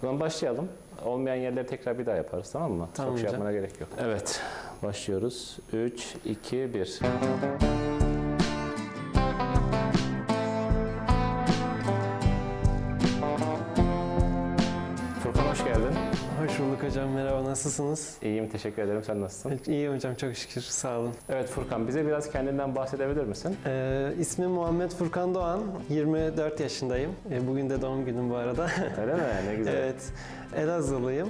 O zaman başlayalım. Olmayan yerleri tekrar bir daha yaparız tamam mı? Tamam Çok şey hocam. yapmana gerek yok. Evet. Başlıyoruz. 3, 2, 1. Bulduk hocam. Merhaba. Nasılsınız? İyiyim teşekkür ederim. Sen nasılsın? İyi hocam. Çok şükür. Sağ olun. Evet Furkan bize biraz kendinden bahsedebilir misin? Ee, ismim Muhammed Furkan Doğan. 24 yaşındayım. Ee, bugün de doğum günüm bu arada. Öyle mi? Ne güzel. evet. Elazığlıyım.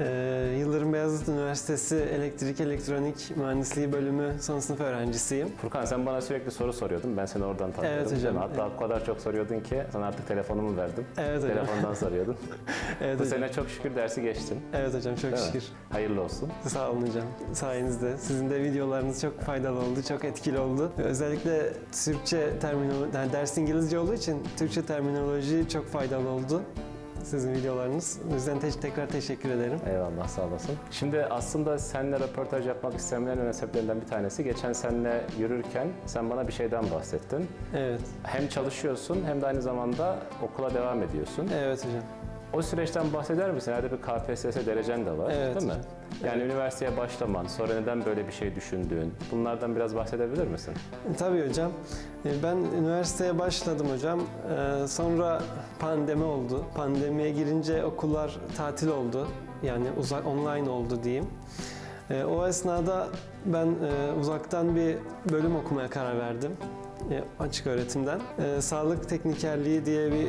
Ee, Yıldırım Beyazıt Üniversitesi Elektrik Elektronik Mühendisliği bölümü son sınıf öğrencisiyim. Furkan sen bana sürekli soru soruyordun. Ben seni oradan tanıyordum. Evet hocam. mi? Hatta o kadar çok soruyordun ki sana artık telefonumu verdim. Evet hocam. Telefondan soruyordun. Evet Bu hocam. sene çok şükür dersi geçtin. Evet hocam. Çok Değil mi? şükür. Hayırlı olsun. Sağ olun hocam. Sayenizde. Sizin de videolarınız çok faydalı oldu, çok etkili oldu. Özellikle Türkçe terminoloji, yani ders İngilizce olduğu için Türkçe terminoloji çok faydalı oldu. Sizin videolarınız. O yüzden te- tekrar teşekkür ederim. Eyvallah sağ olasın. Şimdi aslında seninle röportaj yapmak istemeyen önemli sebeplerinden bir tanesi geçen seninle yürürken sen bana bir şeyden bahsettin. Evet, Hem çalışıyorsun hem de aynı zamanda okula devam ediyorsun. evet hocam. O süreçten bahseder misin? Herhalde bir KPSS derecen de var Evet değil mi? hocam. Yani üniversiteye başlaman, sonra neden böyle bir şey düşündüğün, bunlardan biraz bahsedebilir misin? E, Tabii hocam. E, Ben üniversiteye başladım hocam. E, Sonra pandemi oldu. Pandemiye girince okullar tatil oldu. Yani uzak online oldu diyeyim. O esnada ben uzaktan bir bölüm okumaya karar verdim. Açık öğretimden. Sağlık teknikerliği diye bir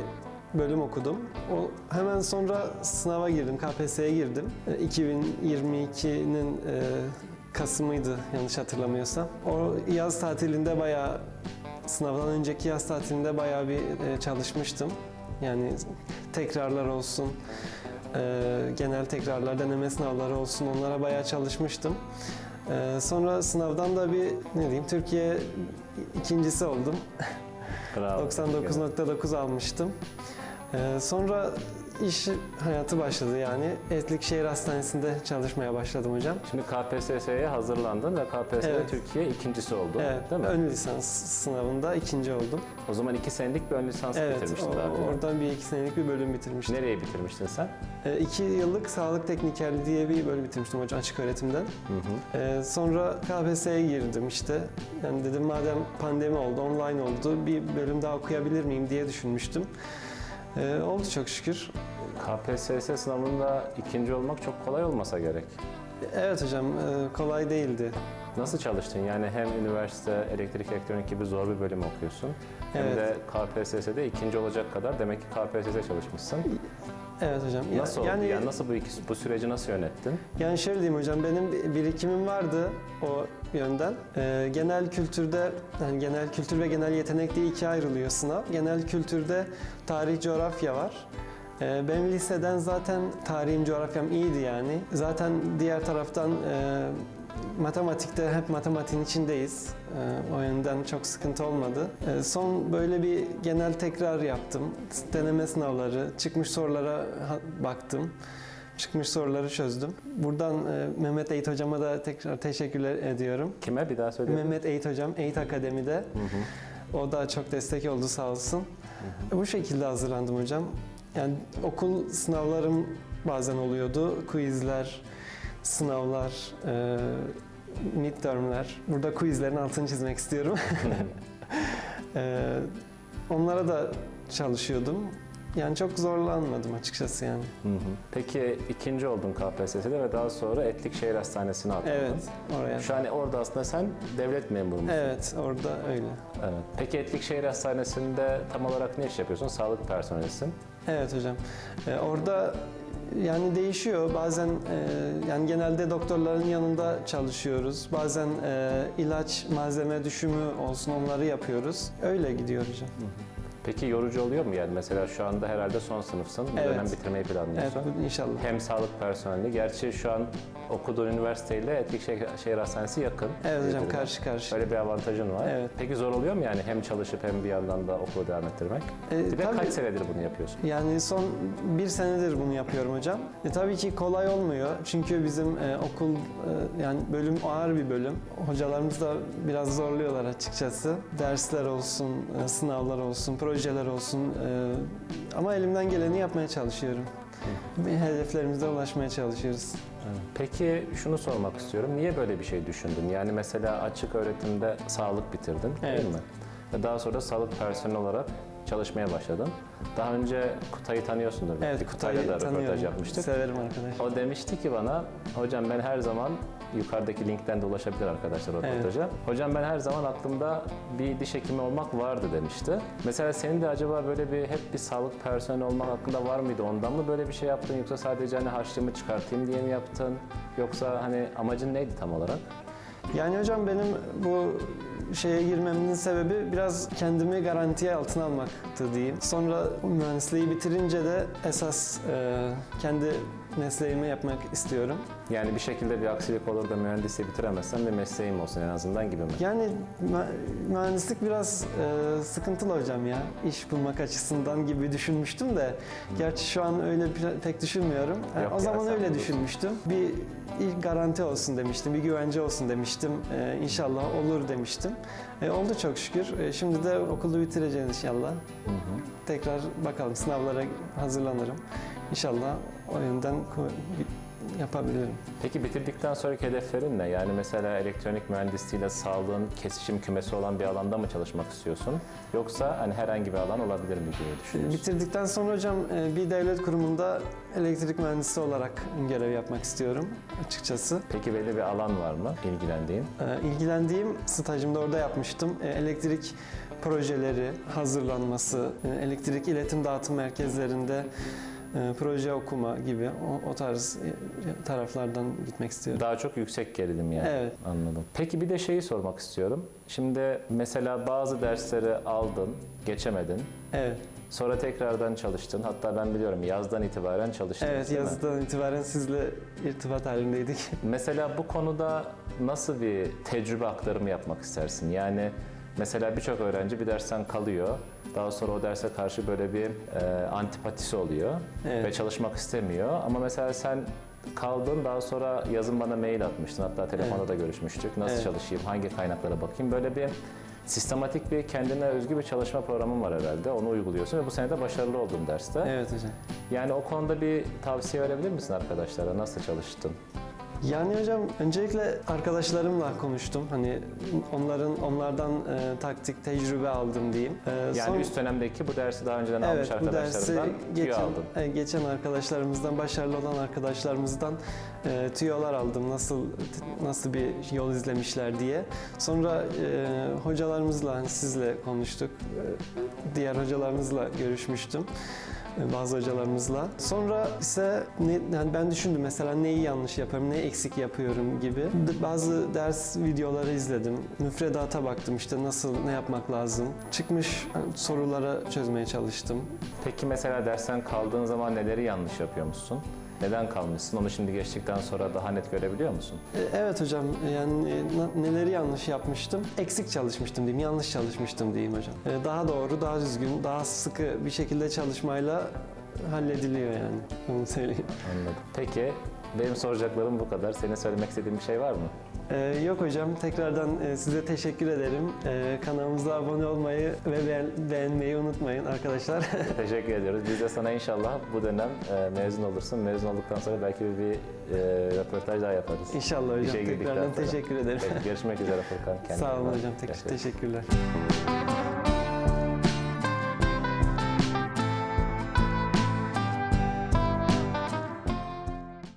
bölüm okudum. O hemen sonra sınava girdim, KPSS'ye girdim. E, 2022'nin e, Kasım'ıydı yanlış hatırlamıyorsam. O yaz tatilinde bayağı sınavdan önceki yaz tatilinde bayağı bir e, çalışmıştım. Yani tekrarlar olsun, e, genel tekrarlar, deneme sınavları olsun onlara bayağı çalışmıştım. E, sonra sınavdan da bir ne diyeyim Türkiye ikincisi oldum. Bravo. 99.9 almıştım. Ee, sonra iş hayatı başladı yani. Etlik Şehir Hastanesi'nde çalışmaya başladım hocam. Şimdi KPSS'ye hazırlandın ve KPSS'de Evet. Türkiye ikincisi oldu. Evet, Değil mi? ön lisans sınavında ikinci oldum. O zaman iki senelik bir ön lisans Evet, bitirmiştin o- daha oradan bir iki senelik bir bölüm bitirmiştim. Nereyi bitirmiştin sen? Ee, iki yıllık sağlık teknikerliği diye bir bölüm bitirmiştim hocam açık öğretimden. Hı hı. Ee, sonra KPSS'ye girdim işte. Yani dedim madem pandemi oldu, online oldu, bir bölüm daha okuyabilir miyim diye düşünmüştüm. Ee, oldu çok şükür. KPSS sınavında ikinci olmak çok kolay olmasa gerek. Evet hocam, e, kolay değildi. Nasıl çalıştın? Yani hem üniversite elektrik elektronik gibi zor bir bölüm okuyorsun. Hem Evet. de KPSS'de ikinci olacak kadar demek ki KPSS çalışmışsın. Evet hocam. Nasıl oldu? yani, Yani nasıl bu ikisi, bu süreci nasıl yönettin? Yani şöyle diyeyim hocam, benim bir birikimim vardı o yönden. Ee, genel kültürde, yani genel kültür ve genel yetenek diye ikiye ayrılıyor sınav. Genel kültürde tarih, coğrafya var. Ee, benim liseden zaten tarihim, coğrafyam iyiydi yani. Zaten diğer taraftan e, matematikte hep matematiğin içindeyiz. Ee, o yönden çok sıkıntı olmadı. Ee, son böyle bir genel tekrar yaptım. Deneme sınavları, çıkmış sorulara baktım. Çıkmış soruları çözdüm. Buradan e, Mehmet Eğit hocama da tekrar teşekkürler ediyorum. Kime bir daha söyle. Mehmet Eğit hocam Eğit Akademi'de. Hı hı. O da çok destek oldu sağ olsun. Bu şekilde hazırlandım hocam. Yani okul sınavlarım bazen oluyordu. Quizler, sınavlar, e, midtermler. Burada quizlerin altını çizmek istiyorum. E, onlara da çalışıyordum. Yani çok zorlanmadım açıkçası yani. Hı hı. Peki ikinci oldun KPSS'de ve daha sonra Etlik Şehir Hastanesi'ne atandın. Evet, oraya. Şu an orada aslında sen devlet memuru musun? Evet, orada öyle. Evet. Peki Etlik Şehir Hastanesi'nde tam olarak ne iş yapıyorsun? Sağlık personelisin. Evet hocam. Ee, orada yani değişiyor. Bazen e, yani genelde doktorların yanında çalışıyoruz. Bazen e, ilaç malzeme düşümü olsun onları yapıyoruz. Öyle gidiyor hocam. Peki yorucu oluyor mu yani? Mesela şu anda herhalde son sınıfsın. Bu Evet. dönem bitirmeyi Evet planlıyorsun. bu inşallah. Hem sağlık personeli. Gerçi şu an okuduğun üniversiteyle Etlik Şehir, Hastanesi yakın. Evet hocam birbirine. karşı karşı. Öyle bir avantajın var. Evet. Peki zor oluyor mu yani hem çalışıp hem bir yandan da okulu devam ettirmek? E, Bir de tabii- kaç senedir bunu yapıyorsun? Yani son bir senedir bunu yapıyorum hocam. E, tabii ki kolay olmuyor. Çünkü bizim e, okul e, yani bölüm ağır bir bölüm. Hocalarımız da biraz zorluyorlar açıkçası. Dersler olsun, e, sınavlar olsun, projeler olsun. e, ama elimden geleni yapmaya çalışıyorum. hedeflerimize ulaşmaya çalışıyoruz. Peki şunu sormak istiyorum. Niye böyle bir şey düşündün? Yani mesela açık öğretimde sağlık bitirdin Evet. değil mi? Ve daha sonra sağlık personeli olarak çalışmaya başladın. Daha önce Kutay'ı tanıyorsundur. Evet, Kutay'la da röportaj yapmıştık. Severim arkadaş. O demişti ki bana, hocam ben her zaman yukarıdaki linkten de ulaşabilir arkadaşlar o Evet. röportaja. Hocam ben her zaman aklımda bir diş hekimi olmak vardı demişti. Mesela senin de acaba böyle bir hep bir sağlık personeli olmak hakkında var mıydı? Ondan mı böyle bir şey yaptın yoksa sadece hani harçlığımı çıkartayım diye mi yaptın? Yoksa hani amacın neydi tam olarak? Yani hocam benim bu şeye girmemin sebebi biraz kendimi garantiye altına almaktı diyeyim. Sonra mühendisliği bitirince de esas e, kendi mesleğimi yapmak istiyorum. Yani bir şekilde bir aksilik olur da mühendisliği bitiremezsem bir mesleğim olsun en azından gibi mi? Yani mü- mühendislik biraz e, sıkıntılı hocam ya. İş bulmak açısından gibi düşünmüştüm de. Gerçi şu an öyle pe- pek düşünmüyorum. Ha, Yok o ya, zaman öyle bulursun. düşünmüştüm. Bir garanti olsun demiştim, bir güvence olsun demiştim. E, inşallah olur demiştim. E, oldu çok şükür. E, şimdi de okulu bitireceğiz inşallah. Hı hı. Tekrar bakalım sınavlara hazırlanırım. İnşallah o yönden yapabilirim. Peki bitirdikten sonraki hedeflerin ne? Yani mesela elektronik mühendisliğiyle sağlığın kesişim kümesi olan bir alanda mı çalışmak istiyorsun? Yoksa hani herhangi bir alan olabilir mi gibi düşünüyorsun? Bitirdikten sonra hocam e, bir devlet kurumunda elektrik mühendisi olarak görev yapmak istiyorum açıkçası. Peki belli bir alan var mı ilgilendiğin? E, İlgilendiğim stajımda orada yapmıştım. E, Elektrik projeleri hazırlanması, elektrik iletim dağıtım merkezlerinde proje okuma gibi o, o tarz e, taraflardan gitmek istiyorum. Daha çok yüksek gerilim yani. Evet. Anladım. Peki bir de şeyi sormak istiyorum. Şimdi mesela bazı dersleri aldın, geçemedin. Evet, Sonra tekrardan çalıştın. Hatta ben biliyorum yazdan itibaren çalıştın. evet mi? yazıdan itibaren sizle irtibat halindeydik. Mesela bu konuda nasıl bir tecrübe aktarımı yapmak istersin? Yani mesela birçok öğrenci bir dersten kalıyor. Daha sonra o derse karşı böyle bir e, antipatisi oluyor Evet. ve çalışmak istemiyor. Ama mesela sen kaldın daha sonra yazın bana mail atmıştın. Hatta telefonda Evet. da görüşmüştük. Nasıl Evet. çalışayım, hangi kaynaklara bakayım? Böyle bir sistematik bir kendine özgü bir çalışma programın var herhalde. Onu uyguluyorsun ve bu sene de başarılı oldun derste. Evet hocam. Yani o konuda bir tavsiye verebilir misin arkadaşlara? Nasıl çalıştın? Yani hocam öncelikle arkadaşlarımla konuştum. Hani onların onlardan e, taktik, tecrübe aldım diyeyim. E, Yani son- üst dönemdeki bu dersi daha önceden almış Evet, bu dersi arkadaşlarından tüyo geçen, aldın. e, geçen arkadaşlarımızdan, başarılı olan arkadaşlarımızdan e, tüyolar aldım. Nasıl nasıl bir yol izlemişler diye. Sonra e, hocalarımızla, hani sizle konuştuk. E, diğer hocalarımızla görüşmüştüm. Bazı hocalarımızla. Sonra ise ne, yani ben düşündüm mesela neyi yanlış yapıyorum, neyi eksik yapıyorum gibi. Bazı ders videoları izledim. Müfredata baktım işte nasıl, ne yapmak lazım. Çıkmış hani, sorulara çözmeye çalıştım. Peki mesela dersten kaldığın zaman neleri yanlış yapıyormuşsun? Neden kalmışsın? Onu şimdi geçtikten sonra daha net görebiliyor musun? E, Evet hocam yani e, neleri yanlış yapmıştım? Eksik çalışmıştım diyeyim, yanlış çalışmıştım diyeyim hocam. E, Daha doğru, daha düzgün, daha sıkı bir şekilde çalışmayla hallediliyor yani. Onu söyleyeyim. Anladım. Peki benim soracaklarım bu kadar. Senin söylemek istediğin bir şey var mı? E, Yok hocam tekrardan e, size teşekkür ederim. E, Kanalımıza abone olmayı ve beğen- beğenmeyi unutmayın arkadaşlar. Teşekkür ediyoruz. Biz de sana inşallah bu dönem e, mezun olursun. Mezun olduktan sonra belki bir, bir e, röportaj daha yaparız. İnşallah hocam İşe girdikten tekrardan sonra. teşekkür ederim. Peki, görüşmek üzere Furkan. Kendine Sağ iyi olun bak. hocam tek- Görüşürüz. teşekkürler.